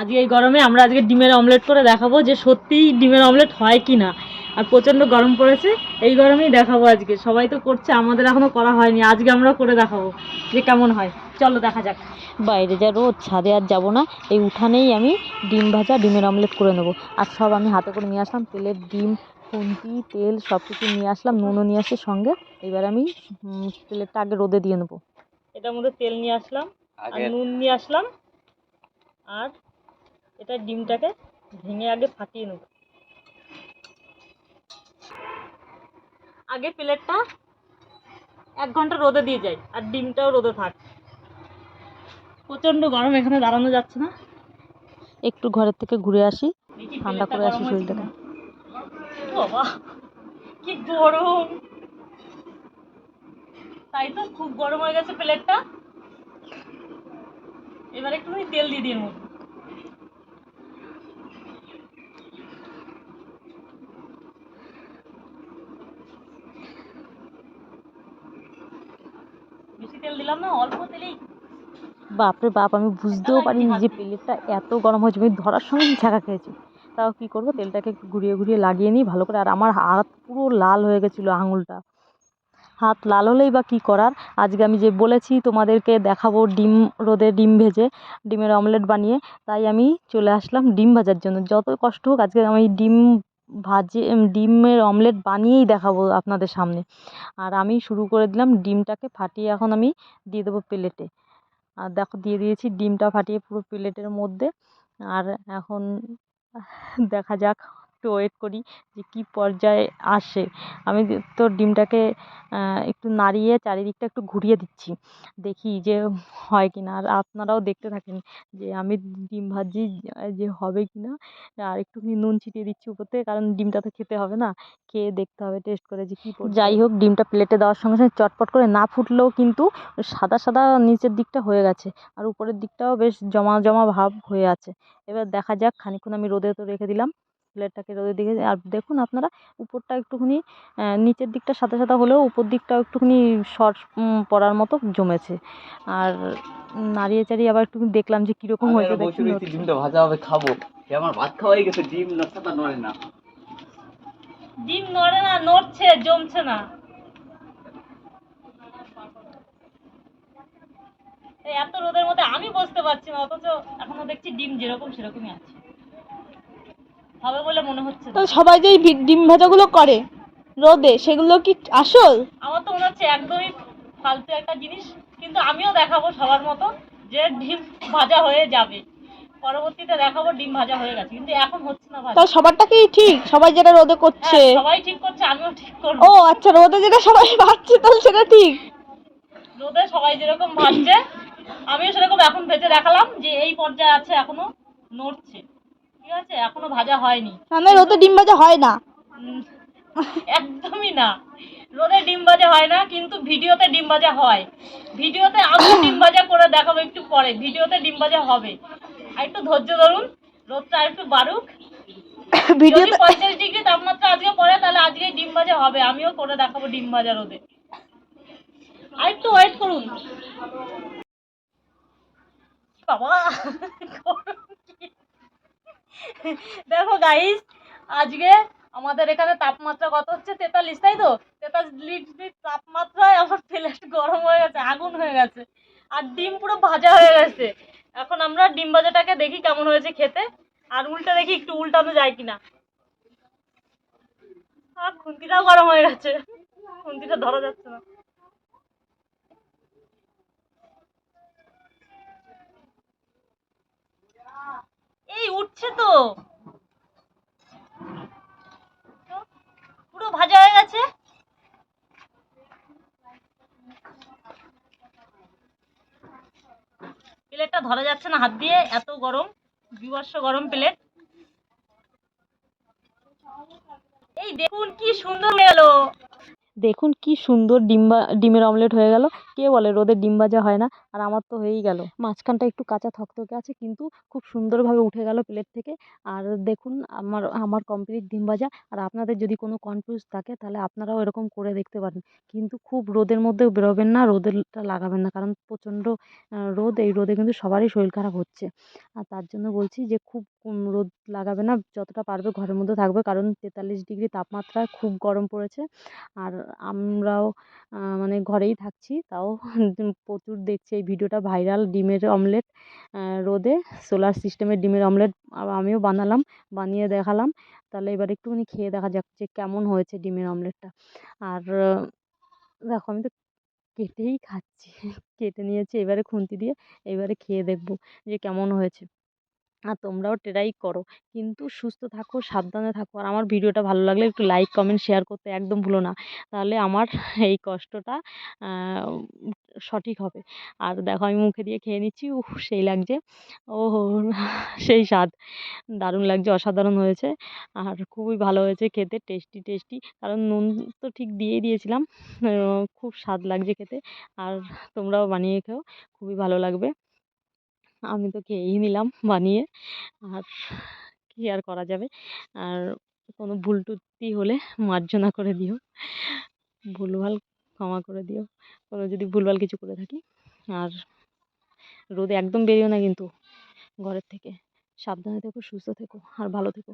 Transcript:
আজকে এই গরমে আমরা আজকে ডিমের অমলেট করে দেখাবো যে সত্যিই ডিমের অমলেট হয় কি না আর প্রচণ্ড গরম পড়েছে এই গরমেই দেখাবো আজকে। সবাই তো করছে আমাদের এখনও করা হয়নি আজকে আমরা করে দেখাবো যে কেমন হয়। চলো দেখা যাক। বাইরে যা রোদ ছাদে আর যাব না এই উঠানেই আমি ডিম ভাজা ডিমের অমলেট করে নেব। আর সব আমি হাতে করে নিয়ে আসলাম তেলের ডিম খুন্তি তেল সব কিছু নিয়ে আসলাম নুনও নিয়ে আসছি সঙ্গে। এবার আমি প্লেটটা আগে রোদে দিয়ে নেব। এটার মধ্যে তেল নিয়ে আসলাম আর নুন নিয়ে আসলাম আর এটা ডিমটাকে ভেঙে আগে ফাটিয়ে নেব। আগে প্লেটটা এক ঘণ্টা রোদে দিয়ে যাই আর ডিমটাও রোদে থাক। প্রচণ্ড গরম এখানে দাঁড়ানো যাচ্ছে না। একটু ঘরের থেকে ঘুরে আসি ঠান্ডা করে আসি শরীরটাকে। বাবা কি গরম। তাই তো খুব গরম হয়ে গেছে প্লেটটা। এবার একটুখানি তেল দিয়ে দিই এর মধ্যে। বেশি তেল দিলাম না অল্প তেলেই। বাপরে বাপ আমি বুঝতেও পারিনি যে প্লেটটা এত গরম হয়েছে আমি ধরার সঙ্গে ঝাঁকা খেয়েছি। তাও কী করব তেলটাকে একটু ঘুরিয়ে ঘুরিয়ে লাগিয়ে নিই ভালো করে আর আমার হাত পুরো লাল হয়ে গেছিল আঙুলটা। হাত লাল হলেই বা কী করার? আজকে আমি যে বলেছি তোমাদেরকে দেখাবো ডিম রোদে ডিম ভেজে ডিমের অমলেট বানিয়ে তাই আমি চলে আসলাম ডিম ভাজার জন্য। যত কষ্ট হোক আজকে আমি ডিম ভাজে ডিমের অমলেট বানিয়েই দেখাবো আপনাদের সামনে। আর আমি শুরু করে দিলাম ডিমটাকে ফাটিয়ে এখন আমি দিয়ে দেবো প্লেটে। আর দেখো, দিয়ে দিয়েছি ডিমটা ফাটিয়ে পুরো প্লেটের মধ্যে। আর এখন দেখা যাক একটু ওয়েট করি যে কী পর্যায়ে আসে। আমি তো ডিমটাকে একটু নাড়িয়ে চারিদিকটা একটু ঘুরিয়ে দিচ্ছি। দেখি যে হয় কি না আর আপনারাও দেখতে থাকেন যে আমি ডিম ভাজি যে হবে কি না আর একটুখানি নুন ছিটিয়ে দিচ্ছি উপর থেকে, কারণ ডিমটা তো খেতে হবে না। খেয়ে দেখতে হবে টেস্ট করে যে কী যাই হোক, ডিমটা প্লেটে দেওয়ার সঙ্গে সঙ্গে চটপট করে না ফুটলেও কিন্তু সাদা সাদা নিচের দিকটা হয়ে গেছে। আর উপরের দিকটাও বেশ জমা জমা ভাব হয়ে আছে। এবার দেখা যাক, খানিকক্ষণ আমি রোদে তো রেখে দিলাম। প্লেটটাকে রোদে দিকে আর দেখুন আপনারা উপরটা একটুখানি নিচের দিকটা সাদা সাদা হলেও উপর দিকটাও একটুখানি শর্ট পড়ার মতো জমেছে। আর নাড়িয়ে চাড়িয়ে আবার একটু দেখলাম যে কীরকম হয়েছে ডিমটা ভাজা হবে খাব। আমার ভাত খাওয়া হয়ে গেছে ডিম নড়ে না। ডিম নড়ে না নড়ছে জমছে না। এত রোদের মধ্যে আমি বসতে পারছি না অথচ এখনও দেখছি ডিম যেরকম সেরকমই আছে। হবে বলে মনে হচ্ছে তো সবাই যে এই ভি- ডিম ভাজাগুলো করে রোদে সেগুলো কি আসল? আমার তো মনে হচ্ছে একদমই ফালতু একটা জিনিস কিন্তু আমিও দেখাবো সবার মতো যে ডিম ভাজা হয়ে যাবে। পরবর্তীতে দেখাবো ডিম ভাজা হয়ে গেছে কিন্তু এখন হচ্ছে না ভাজা। তা সবারটা কি ঠিক সবাই যেটা রোদে করছে। হ্যাঁ, সবাই ঠিক করছে আমিও ঠিক করব। ও আচ্ছা রোদে যেটা সবাই ভাজছে তাহলে সেটা ঠিক। রোদে সবাই যেরকম ভাজছে আমিও সেরকম এখন ভেজে দেখালাম যে এই পর্যায়ে আছে এখনও নড়ছে। ঠিক আছে এখনও ভাজা হয়নি। মানে রোদে ডিম ভাজা হয় না। একদমই না। রোদে ডিম ভাজা হয় না কিন্তু ভিডিওতে ডিম ভাজা হয়। ভিডিওতে আমি ডিম ভাজা করে দেখাবো একটু পরে। ভিডিওতে ডিম ভাজা হবে। আর একটু ধৈর্য ধরুন। রোদটা একটু বাড়ুক। ভিডিওতে পঁয়তাল্লিশ ডিগ্রি তাপমাত্রা আজকে পড়ে তাহলে আজকে ডিম ভাজা হবে। আমিও করে দেখাবো ডিম ভাজা রোদে। আর একটু ওয়েট করুন। বাবা? দেখো গাইস আজকে আমাদের এখানে তাপমাত্রা কত হচ্ছে? তেতাল্লিশ, তাই তো? তেতাল্লিশ তাপমাত্রায় আমার প্লেট গরম হয়ে গেছে, আগুন হয়ে গেছে, আর ডিম পুরো ভাজা হয়ে গেছে। এখন আমরা ডিম ভাজাটাকে দেখি কেমন হয়েছে খেতে, আর উল্টে দেখি একটু উল্টানো যায় কিনা। আর খুন্তিটাও গরম হয়ে গেছে, খুন্তিটা ধরা যাচ্ছে না। এই, উঠছে তো। পুরো ভাজা হয়ে গেছে। প্লেটটা ধরা যাচ্ছে না হাত দিয়ে, এত গরম বিবর্ষ গরম প্লেট। এই, দেখুন কি সুন্দর হয়ে গেল। দেখুন কি সুন্দর ডিম বা- ডিমের অমলেট হয়ে গেল। কে বলে? রোদে ডিম ভাজা হয় না। আর আমার তো হয়েই গেল। মাঝখানটা একটু কাঁচা থকথকে আছে, কিন্তু খুব সুন্দরভাবে উঠে গেল প্লেট থেকে। আর দেখুন, আমার আমার কমপ্লিট ডিম ভাজা। আর আপনাদের যদি কোনো কনফিউজ থাকে, তাহলে আপনারাও এরকম করে দেখতে পারেন। কিন্তু খুব রোদের মধ্যেও বেরোবেন না রোদেরটা লাগাবেন না। কারণ প্রচণ্ড রোদ, এই রোদে কিন্তু সবারই শরীর খারাপ হচ্ছে। আর তার জন্য বলছি যে, খুব রোদ লাগাবে না, যতটা পারবে ঘরের মধ্যে থাকবে। কারণ তেতাল্লিশ ডিগ্রি তাপমাত্রা খুব গরম পড়েছে। আর আমরাও মানে ঘরেই থাকছি, তাও প্রচুর দেখছে। এই ভিডিওটা ভাইরাল ডিমের অমলেট রোদে সোলার সিস্টেমের ডিমের অমলেট আমিও বানালাম, বানিয়ে দেখালাম। তাহলে এবার একটুখানি খেয়ে দেখা যাক যে কেমন হয়েছে ডিমের অমলেটটা। আর, দেখো আমি তো কেটেই খাচ্ছি, কেটে নিয়েছি, এবারে খুন্তি দিয়ে এবারে খেয়ে দেখব যে কেমন হয়েছে। আর তোমরাও ট্রাই করো। কিন্তু সুস্থ থাকো, সাবধানে থাকো। আর আমার ভিডিওটা ভালো লাগলে একটু লাইক, কমেন্ট, শেয়ার করতে একদম ভুলো না। তাহলে আমার এই কষ্টটা সঠিক হবে। আর দেখো আমি মুখে দিয়ে খেয়ে নিচ্ছি, উহ, সেই লাগছে। ও সেই স্বাদ। দারুণ লাগছে, অসাধারণ হয়েছে। আর খুবই ভালো হয়েছে খেতে, টেস্টি টেস্টি। কারণ নুন তো ঠিক দিয়েই দিয়েছিলাম। খুব স্বাদ লাগছে খেতে। আর তোমরাও বানিয়ে খেও, খুবই ভালো লাগবে। আমি তো খেয়েই নিলাম বানিয়ে। আর কী আর করা যাবে? আর কোনো ভুল টুটি হলে মার্জনা করে দিও। ভুলভাল ক্ষমা করে দিও। কোনো যদি ভুলভাল কিছু করে থাকি। আর রোদে একদম বেরিও না কিন্তু ঘরের থেকে। সাবধানে থেকো, সুস্থ থেকো, আর ভালো থেকো।